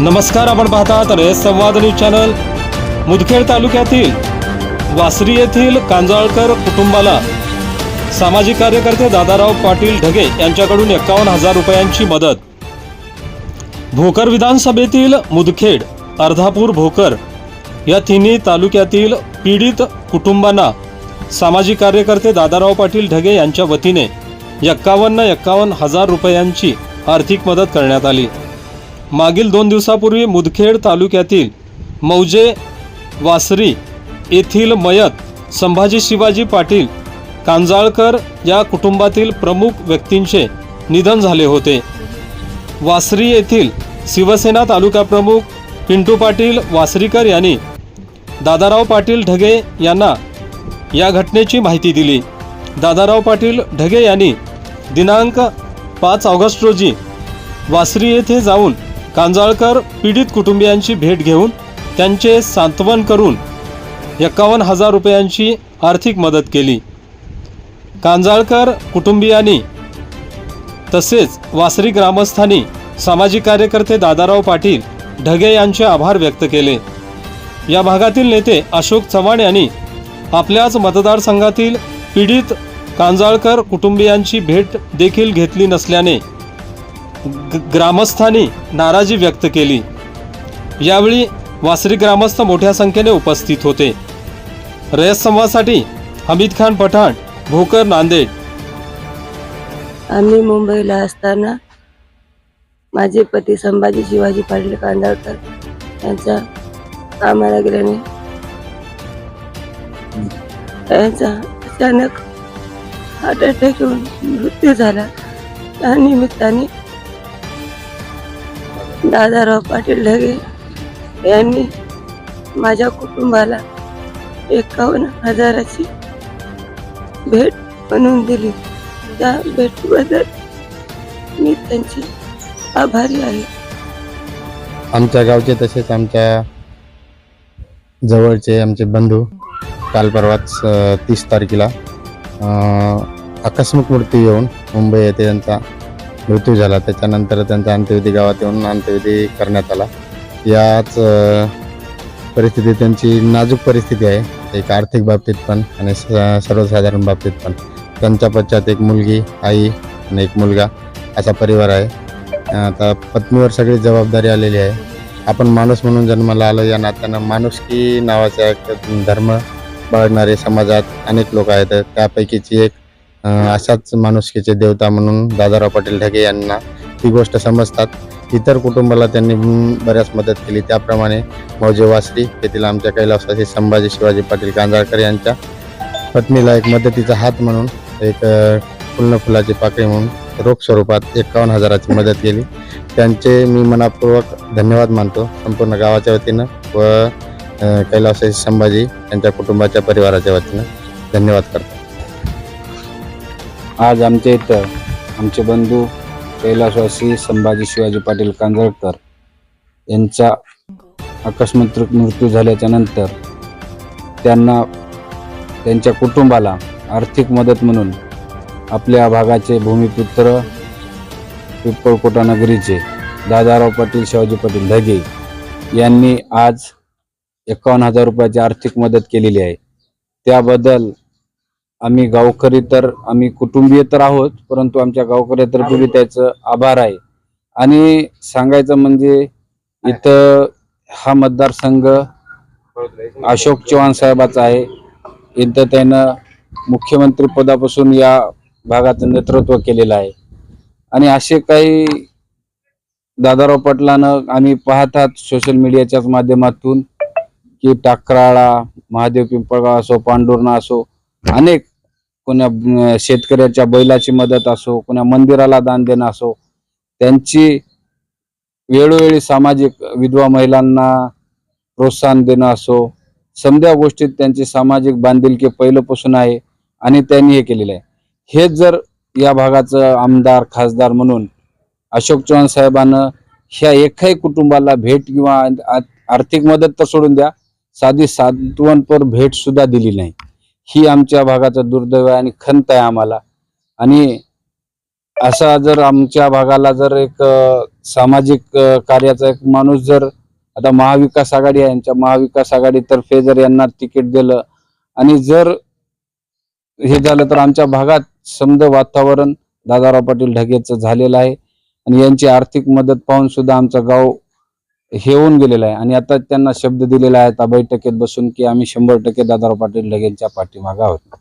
नमस्कार आपण पाहतात रेस संवाद न्यूज चॅनल. मुदखेड तालुक्यातील वासरी येथील कांजाळकर कुटुंबाला सामाजिक कार्यकर्ते दादाराव पाटील ढगे यांच्याकडून एकावन्न हजार रुपयांची मदत. भोकर विधानसभेतील मुदखेड अर्धापूर भोकर या तिन्ही तालुक्यातील पीडित कुटुंबांना सामाजिक कार्यकर्ते दादाराव पाटील ढगे यांच्या वतीने एक्कावन्न एक्कावन्न हजार रुपयांची आर्थिक मदत करण्यात आली. मागील दोन दिवसापूर्वी मुदखेड तालुक्यातील मौजे वासरी येथील मयत संभाजी शिवाजी पाटील कांजाळकर या कुटुंबातील प्रमुख व्यक्तींचे निधन झाले होते. वासरी येथील शिवसेना तालुका प्रमुख पिंटू पाटील वासरीकर यांनी दादाराव पाटील ढगे यांना या घटनेची माहिती दिली. दादाराव पाटील ढगे यांनी दिनांक पाच ऑगस्ट रोजी वासरी येथे जाऊन कांजाळकर पीडित कुटुंबियांची भेट घेऊन त्यांचे सांत्वन करून एकावन्न हजार रुपयांची आर्थिक मदत केली. कांजाळकर कुटुंबियांनी तसेच वासरी ग्रामस्थांनी सामाजिक कार्यकर्ते दादाराव पाटील ढगे यांचे आभार व्यक्त केले. या भागातील नेते अशोक चव्हाण यांनी आपल्याच मतदारसंघातील पीडित कांजाळकर कुटुंबियांची भेट देखील घेतली नसल्याने ग्रामस्थांनी नाराजी व्यक्त केली. यावेळी वासरी ग्रामस्थ मोठ्या संख्येने उपस्थित होते. रयत संवादसाठी हमीद खान पठाण भोकर नांदेड. आम्ही मुंबईला असताना माझे पती संभाजी शिवाजी पाटील कांदळकर यांचा कामाला गेल्याने त्यांचा अचानक हार्ट अटॅक येऊन मृत्यू झाला. त्या निमित्ताने दादाराव पाटील ढगे यांनी माझ्या कुटुंबाला एकावन्न हजाराची भेट म्हणून दिली. त्या भेटीबद्दल मी त्यांची आभारी आहे. आमच्या गावचे तसेच आमच्या जवळचे आमचे बंधू काल परवाच तीस तारखेला आकस्मिक मृत्यू येऊन मुंबई येथे त्यांचा मृत्यू झाला. त्याच्यानंतर त्यांचा अंत्यविधी गावात येऊन अंत्यविधी करण्यात आला. याच परिस्थिती परिस्थितीत त्यांची नाजूक परिस्थिती आहे. एक आर्थिक बाबतीत पण आणि स- सर्वसाधारण बाबतीत पण. त्यांच्या पश्चात एक मुलगी आई आणि एक मुलगा असा परिवार आहे. आता पत्नीवर सगळी जबाबदारी आलेली आहे. आपण माणूस म्हणून जन्माला आलो या नात्यानं माणुसकी नावाचा एक धर्म बाळगणारे समाजात अनेक लोक आहेत. त्यापैकीची एक अशाच माणुसकीचे देवता म्हणून दादाराव पाटील ढगे यांना ही गोष्ट समजतात. इतर कुटुंबाला त्यांनी बऱ्याच मदत केली. त्याप्रमाणे मौजे वासरी येथील आमच्या कैलासवासी संभाजी शिवाजी पाटील कांजाळकर यांच्या पत्नीला एक मदतीचा हात म्हणून एक अं, फुलाची पाकळी म्हणून रोख स्वरूपात एकावन्न हजाराची मदत केली. त्यांचे मी मनापूर्वक धन्यवाद मानतो. संपूर्ण गावाच्या वतीनं व अ, संभाजी यांच्या कुटुंबाच्या परिवाराच्या वतीनं धन्यवाद करतो. आज आमच्या इथं आमचे बंधू कैलासवासी संभाजी शिवाजी पाटील कांजळकर यांचा अकस्मात मृत्यू झाल्याच्यानंतर त्यांना त्यांच्या कुटुंबाला आर्थिक मदत म्हणून आपल्या भागाचे भूमिपुत्र पिंपळकोटा नगरीचे दादाराव पाटील शिवाजी पाटील धगे यांनी आज एकावन्न हजार रुपयाची आर्थिक मदत केलेली आहे. त्याबद्दल आम्ही गावकरी तर आम्ही कुटुंबीय तर आहोत परंतु आमच्या गावकऱ्यातर्फे बी त्याचं आभार आहे. आणि सांगायचं म्हणजे इथं हा मतदारसंघ अशोक चव्हाण साहेबाचा आहे. इथं त्यानं मुख्यमंत्री पदापासून या भागाचं नेतृत्व केलेलं आहे. आणि असे काही दादाराव पाटलानं आम्ही पाहतात सोशल मीडियाच्याच माध्यमातून की टाकराळा महादेव पिंपळगाव असो पांडुर्णा असो अनेक कोण्या शेतकऱ्याच्या बैलाची मदत असो कोण्या मंदिराला दान देणं असो त्यांची वेळोवेळी सामाजिक विधवा महिलांना प्रोत्साहन देणं असो समध्या गोष्टीत त्यांची सामाजिक बांधिलकी पहिल्यापासून आहे आणि त्यांनी हे केलेलं आहे. हेच जर या भागाचं आमदार खासदार म्हणून अशोक चव्हाण साहेबानं ह्या एकाही कुटुंबाला भेट किंवा आर्थिक मदत तर सोडून द्या साधी सांत्वनपर भेट सुद्धा दिली नाही. ही आमच्या भागाचं दुर्दैव आहे आणि खंत आहे आम्हाला. आणि असा जर आमच्या भागाला जर एक सामाजिक कार्याचा एक माणूस जर आता महाविकास आघाडी आहे यांच्या महाविकास आघाडीतर्फे जर यांना तिकीट दिलं आणि जर हे झालं तर आमच्या भागात समद वातावरण दादाराव पाटील ढगेचं झालेलं आहे. आणि यांची आर्थिक मदत पाहून सुद्धा आमचं गाव हे होऊन गेलेलं आहे. आणि आता त्यांना शब्द दिलेला आहे आता बैठकीत बसून की आम्ही शंभर टक्के दादाराव पाटील लगेचच्या पाठीमागे आहोत.